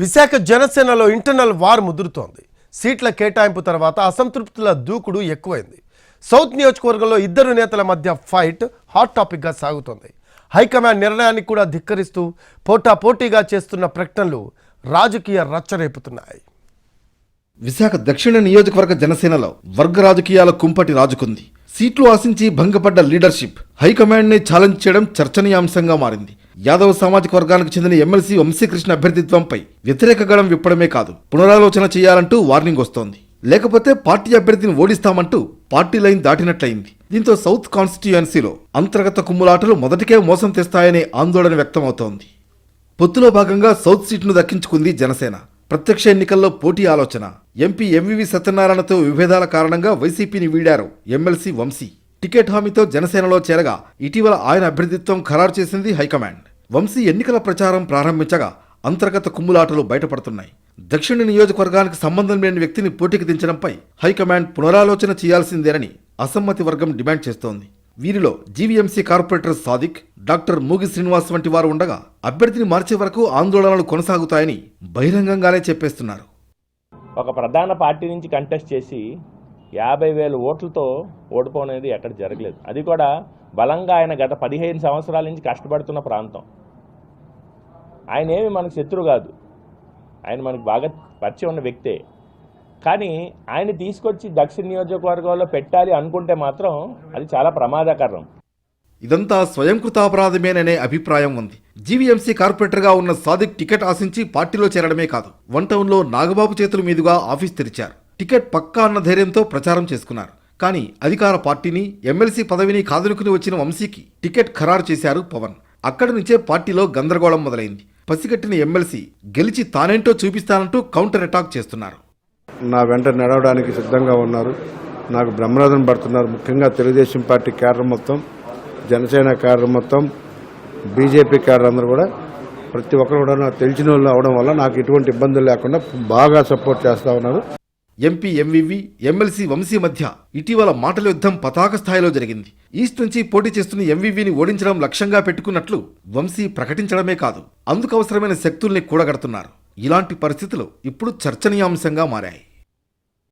విశాఖ జనసేనలో internal war ముదురుతోంది. సీట్ల కేటాయింపు తర్వాత అసంతృప్తుల దూకుడు ఎక్కువైంది. సౌత్ నియోజకవర్గంలో ఇద్దరు నేతల మధ్య ఫైట్ హాట్ టాపిక్గా సాగుతోంది. హైకమాండ్ నిర్ణయాన్ని కూడా ధిక్కరిస్తూ పోటా పోటీగా చేస్తున్న ప్రకటనలు రాజకీయ రచ్చరేపుతున్నాయి విశాఖ దక్షిణ నియోజకవర్గ జనసేనలో వర్గ రాజకీయాల కుంపటి రాజుకుంది. సీట్లు ఆశించి భంగపడ్డ లీడర్షిప్ హైకమాండ్ని ఛాలెంజ్ చేయడం చర్చనీయాంశంగా మారింది. యాదవ్ సామాజిక వర్గానికి చెందిన ఎమ్మెల్సీ వంశీకృష్ణ అభ్యర్థిత్వంపై వ్యతిరేక గడం విప్పడమే కాదు పునరాలోచన చేయాలంటూ వార్నింగ్ వస్తోంది. లేకపోతే పార్టీ అభ్యర్థిని ఓడిస్తామంటూ పార్టీ లైన్ దాటినట్లయింది. దీంతో సౌత్ కాన్స్టిట్యుయెన్సీలో అంతర్గత కుమ్ములాటలు మొదటికే మోసం తెస్తాయనే ఆందోళన వ్యక్తమవుతోంది. పొత్తులో భాగంగా సౌత్ సీట్ను దక్కించుకుంది జనసేన. ప్రత్యక్ష ఎన్నికల్లో పోటీ ఆలోచన. ఎంపీ ఎంవివి సత్యనారాయణతో విభేదాల కారణంగా వైసీపీని వీడారు ఎమ్మెల్సీ వంశీ. టికెట్ హామీతో జనసేనలో చేరగా ఇటీవల ఆయన అభ్యర్థిత్వం ఖరారు చేసింది హైకమాండ్. వంశీ ఎన్నికల ప్రచారం ప్రారంభించగా అంతర్గత కుమ్ములాటలు బయటపడుతున్నాయి. దక్షిణ నియోజకవర్గానికి సంబంధం లేని వ్యక్తిని పోటీకి దించడంపై హైకమాండ్ పునరాలోచన చేయాల్సిందేనని అసమ్మతి వర్గం డిమాండ్ చేస్తోంది. వీరిలో GVMC corporator Sadiq doctor Moogi Srinivas వంటి వారు ఉండగా అభ్యర్థిని మార్చే వరకు ఆందోళనలు కొనసాగుతాయని బహిరంగంగానే చెప్పేస్తున్నారు. ఒక ప్రధాన పార్టీ నుంచి కంటెస్ట్ చేసి యాభై వేల ఓట్లతో ఓడిపోవడం అనేది ఎక్కడ జరగలేదు. అది కూడా బలంగా ఆయన గత పదిహేను సంవత్సరాల నుంచి కష్టపడుతున్న ప్రాంతం. ఆయన ఏమి మనకు శత్రు కాదు. ఆయన మనకు బాగా పరిచయం ఉన్న వ్యక్తే. కానీ ఆయన తీసుకొచ్చి దక్షిణ నియోజకవర్గంలో పెట్టాలి అనుకుంటే మాత్రం అది చాలా ప్రమాదకరం. ఇదంతా స్వయంకృతాపరాధమేననే అభిప్రాయం ఉంది. జీవీఎంసీ కార్పొరేటర్గా ఉన్న సాదిక్ టికెట్ ఆశించి పార్టీలో చేరడమే కాదు. వన్ టౌన్లో నాగబాబు చేతుల మీదుగా ఆఫీస్ తెరిచారు. టికెట్ పక్కా అన్న ధైర్యంతో ప్రచారం చేసుకున్నారు. కానీ అధికార పార్టీని ఎమ్మెల్సీ పదవిని కాదనుకుని వచ్చిన వంశీకి టికెట్ ఖరారు చేశారు పవన్. అక్కడి నుంచే పార్టీలో గందరగోళం మొదలైంది. పసిగట్టిన ఎమ్మెల్సీ గెలిచి తానేంటో చూపిస్తానంటూ కౌంటర్ అటాక్ చేస్తున్నారు. నా వెంట నడవడానికి సిద్ధంగా ఉన్నారు. నాకు బ్రహ్మరథం పడుతున్నారు. ముఖ్యంగా తెలుగుదేశం పార్టీ క్యాడర్ మొత్తం జనసేన క్యాడర్ మొత్తం బీజేపీ క్యాడర్ అందరూ కూడా ప్రతి ఒక్కరు కూడా నాకు తెలిసిన వాళ్ళు అవడం వల్ల నాకు ఎటువంటి ఇబ్బందులు లేకుండా బాగా సపోర్ట్ చేస్తూ ఉన్నారు. ఎంపీ ఎంవివి ఎమ్మెల్సీ వంశీ మధ్య ఇటీవల మాటల యుద్ధం పతాక స్థాయిలో జరిగింది. ఈస్ట్ నుంచి పోటీ చేస్తున్న ఎంవివిని ఓడించడం లక్ష్యంగా పెట్టుకున్నట్లు వంశీ ప్రకటించడమే కాదు అందుకు అవసరమైన శక్తుల్ని కూడగడుతున్నారు. ఇలాంటి పరిస్థితులు ఇప్పుడు చర్చనీయాంశంగా మారాయి.